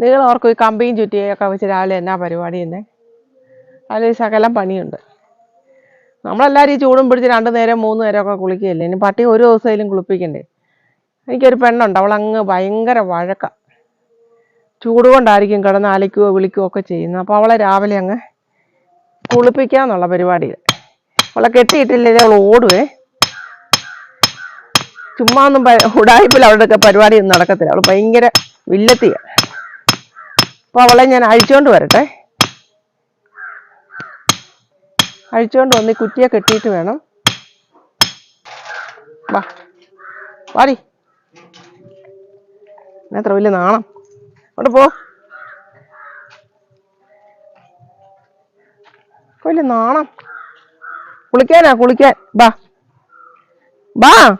നിങ്ങൾ ഓർക്കും ഈ കമ്പിയും ചുറ്റിയൊക്കെ വെച്ച് രാവിലെ എന്നാ പരിപാടി തന്നെ അതിൽ ശകലം പണിയുണ്ട്. നമ്മളെല്ലാവരും ഈ ചൂടും പിടിച്ച് രണ്ട് നേരം മൂന്ന് നേരം ഒക്കെ കുളിക്കുകയല്ലേ? ഇനി പട്ടി ഒരു ദിവസമെങ്കിലും കുളിപ്പിക്കണ്ടേ? എനിക്കൊരു പെണ്ണുണ്ട്. അവളങ്ങ് ഭയങ്കര വഴക്ക. ചൂട് കൊണ്ടായിരിക്കും കിടന്ന് അലയ്ക്കുകയോ വിളിക്കുകയോ ഒക്കെ ചെയ്യുന്നത്. അപ്പോൾ അവളെ രാവിലെ അങ്ങ് കുളിപ്പിക്കാന്നുള്ള പരിപാടി അവളെ കെട്ടിയിട്ടില്ലേ? അവൾ ഓടുവേ. ചുമ്മാ ഒന്നും ഉടായ്പിൽ അവളുടെ പരിപാടി ഒന്നും നടക്കത്തില്ല. അവൾ ഭയങ്കര വില്ലത്തിയ. അപ്പൊ അവളെ ഞാൻ അഴിച്ചോണ്ട് വരട്ടെ. അഴിച്ചോണ്ട് വന്ന് കുറ്റിയെ കെട്ടിയിട്ട് വേണം. വാ. വാടി. എത്ര വലിയ നാണം. അവിടെ പോ. വലിയ നാണം. കുളിക്കാനാ കുളിക്കാൻ. ബാ ബാ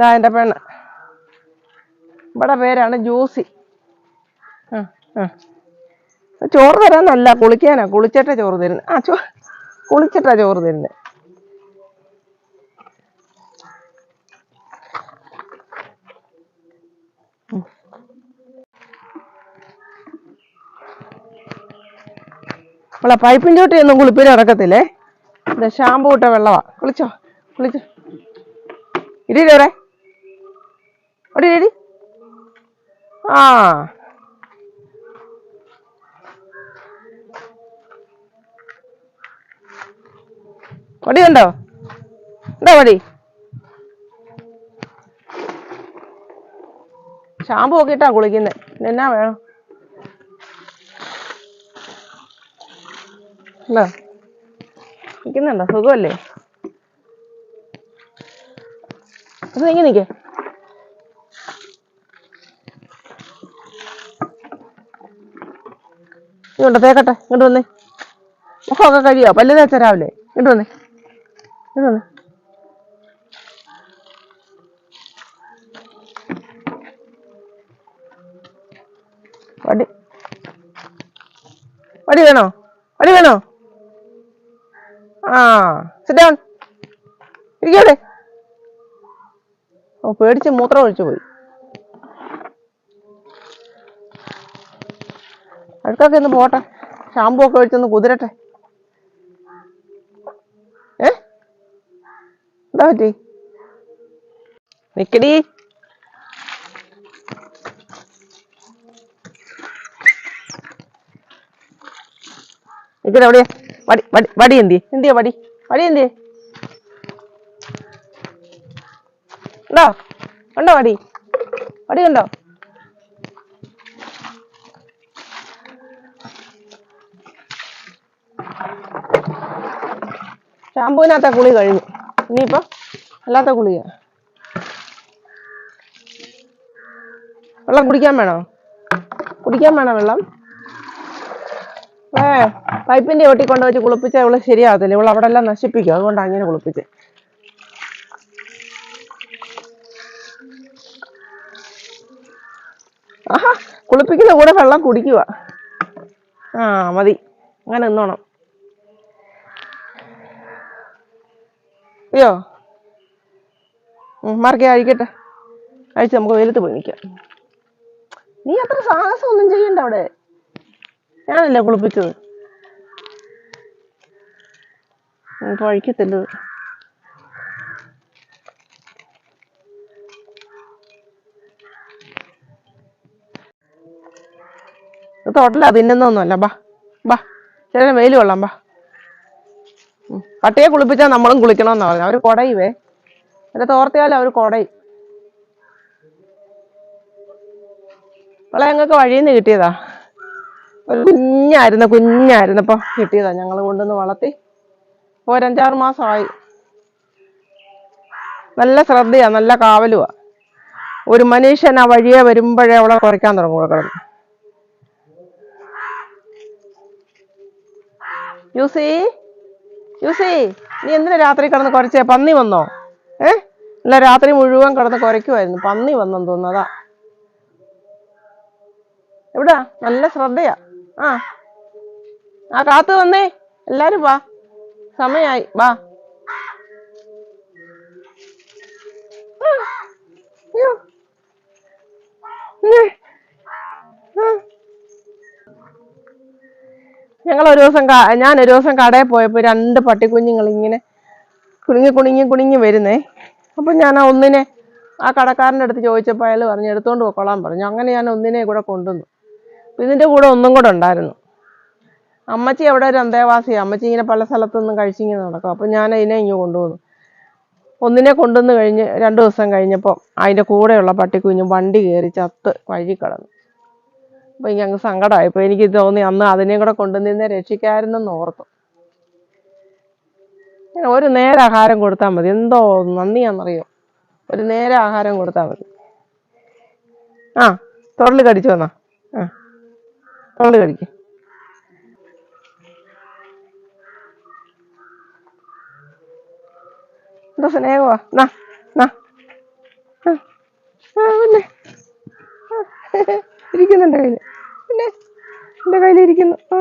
ഇതാ എന്റെ പെണ്ണ് ഇവിടെ പേരാണ് ജൂസി ആ ആ ചോറ് തരാന്നല്ല കുളിക്കാനാ കുളിച്ചിട്ടാ ചോറ് തരുന്നത് ആ ചോ കുളിച്ചിട്ടാ ചോറ് തരുന്നത് നമ്മളെ പൈപ്പിൻ ചോട്ടിയൊന്നും കുളിപ്പിന് നടക്കത്തില്ലേ ഇത് ഷാമ്പു ഇട്ട വെള്ളമാണ് കുളിച്ചോ കുളിച്ചോ ഇടി ഒടി ഇടി ആ. വടി ഉണ്ടോ ഉണ്ടോ വടി? ഷാമ്പു ഒക്കെ ഇട്ടാ കുളിക്കുന്നത് എന്നാ വേണം? ഉണ്ടോ? നിൽക്കുന്നുണ്ടോ സുഖമല്ലേ? അത് എങ്ങനെ നിൽക്കേ ഇങ്ങോട്ട് തേക്കട്ടെ ഇങ്ങോട്ട് വന്നേ. മുഖമൊക്കെ കഴിയോ? പല്ല് തേച്ച രാവിലെ? ഇങ്ങോട്ട് വന്നേ. ഇങ്ങോട്ട് വന്നേ. വടി. വടി വേണോ? വടി വേണോ? ആ സിറ്റ് ഡൗൺ ഓ പേടിച്ച് മൂത്രം ഒഴിച്ചു പോയി. അഴുക്കൊക്കെ ഒന്ന് പോട്ടെ ഷാമ്പു ഒക്കെ ഒഴിച്ചൊന്ന് കുതിരട്ടെ. ഏ? എന്താ പറ്റി? നിക്കടി. നിക്കടെ അവിടെ. വടി വടി വടി എന്തി എന്തിയാ വടി? വടി എന്തി ഉണ്ടോ? ഉണ്ടോ വടി? വടി ഉണ്ടോ? ഷാമ്പൂവിനകത്ത കുളി കഴിഞ്ഞു. ഇനിയിപ്പോ അല്ലാത്ത കുളിയാ. വെള്ളം കുടിക്കാൻ വേണോ? കുടിക്കാൻ വേണോ വെള്ളം? ഏ പൈപ്പിന്റെ ഒട്ടി കൊണ്ടുവച്ച് കുളിപ്പിച്ച ഇവൾ ശരിയാവത്തില്ല. ഇവൾ അവിടെ എല്ലാം നശിപ്പിക്കും. അതുകൊണ്ട് അങ്ങനെ കുളിപ്പിച്ച്. ആഹാ കുളിപ്പിക്കുന്ന കൂടെ വെള്ളം കുടിക്കുക ആ മതി. അങ്ങനെ നിന്നോണം. അയ്യോ മാർക്കെ അഴിക്കട്ടെ. അഴിച്ച് നമുക്ക് വെയിലത്ത് പോയി നിൽക്കാം നീ അത്ര സാഹസം ഒന്നും ചെയ്യണ്ട അവിടെ. ഞാനല്ലേ കുളിപ്പിച്ചത്? ഇത് തോട്ടല തിന്നുന്നൊന്നുമല്ല. ബാ ബാ. ചേട്ടൻ വെയിൽ കൊള്ളാം ബാ. പട്ടിയെ കുളിപ്പിച്ചാൽ നമ്മളും കുളിക്കണമെന്നാ പറഞ്ഞു. അവർ കൊടയുവേ. എന്റെ തോർത്തിയാലും അവർ കൊടയും. അവളെ ഞങ്ങൾക്ക് വഴിയിൽ നിന്ന് കിട്ടിയതാ. ഒരു കുഞ്ഞായിരുന്നു കുഞ്ഞായിരുന്നപ്പോ കിട്ടിയതാ ഞങ്ങൾ കൊണ്ടുവന്ന് വളർത്തി. ഇപ്പൊ ഒരഞ്ചാറ് മാസമായി നല്ല ശ്രദ്ധയാ നല്ല കാവലുവാ. ഒരു മനുഷ്യൻ ആ വഴിയെ വരുമ്പോഴേ അവളെ കുറയ്ക്കാൻ തുടങ്ങും കിടന്ന്. യൂസി? യൂസി നീ എന്തിനാ രാത്രി കിടന്ന് കുറച്ചേ പന്നി വന്നോ? ഏ? അല്ല രാത്രി മുഴുവൻ കിടന്ന് കുറയ്ക്കുമായിരുന്നു പന്നി വന്നെന്ന് തോന്നുന്നതാ എവിടാ? നല്ല ശ്രദ്ധയാ. ആ. ആ കാത്തു വന്നേ. എല്ലാരും വാ. സമയായി. വാ. ഞങ്ങൾ ഒരു ദിവസം ഞാൻ ഒരു ദിവസം കടയിൽ പോയപ്പോൾ രണ്ട് പട്ടിക്കുഞ്ഞുങ്ങൾ ഇങ്ങനെ കുണിങ്ങി കുണിങ്ങി കുണിങ്ങി വരുന്നേ. അപ്പം ഞാൻ ആ ഒന്നിനെ ആ കടക്കാരന്റെ അടുത്ത് ചോദിച്ചപ്പോൾ അയാൾ പറഞ്ഞു എടുത്തോണ്ട് പോയിക്കോളാൻ പറഞ്ഞു. അങ്ങനെ ഞാൻ ഒന്നിനെ കൂടെ കൊണ്ടുവന്നു. അപ്പം ഇതിന്റെ കൂടെ ഒന്നും കൂടെ ഉണ്ടായിരുന്നു. അമ്മച്ചി അവിടെ ഒരു അന്തേവാസിയാണ് അമ്മച്ചി ഇങ്ങനെ പല സ്ഥലത്തൊന്നും കഴിച്ചിങ്ങനെ നടക്കും. അപ്പം ഞാൻ അതിനെ ഇങ്ങ് കൊണ്ടുവന്നു. ഒന്നിനെ കൊണ്ടുവന്ന് കഴിഞ്ഞ് രണ്ട് ദിവസം കഴിഞ്ഞപ്പോൾ അതിന്റെ കൂടെയുള്ള പട്ടിക്കുഞ്ഞ് വണ്ടി കയറി ചത്ത് വഴി കിടന്നു. അപ്പോൾ ഞങ്ങൾ സങ്കടമായി സങ്കടമായിപ്പോൾ എനിക്ക് തോന്നി അന്ന് അതിനെയും കൂടെ കൊണ്ടുവന്നിരുന്നേ രക്ഷിക്കാമായിരുന്നെന്ന് ഓർത്തു. ഒരു നേരം ആഹാരം കൊടുത്താൽ മതി. എന്തോ നന്ദിയാണെന്നറിയോ ഒരു നേരം ആഹാരം കൊടുത്താൽ മതി. ആ തൊള്ളി കടിച്ചു വന്നാ. ആ തൊള്ളി കടിക്ക്. എന്താ സ്നേഹമാ നാ നാ ആ, ആ, പിന്നെ ആ, ഇരിക്കുന്നുണ്ട് കയ്യിൽ പിന്നെ എന്റെ കയ്യിലിരിക്കുന്നു. ആ.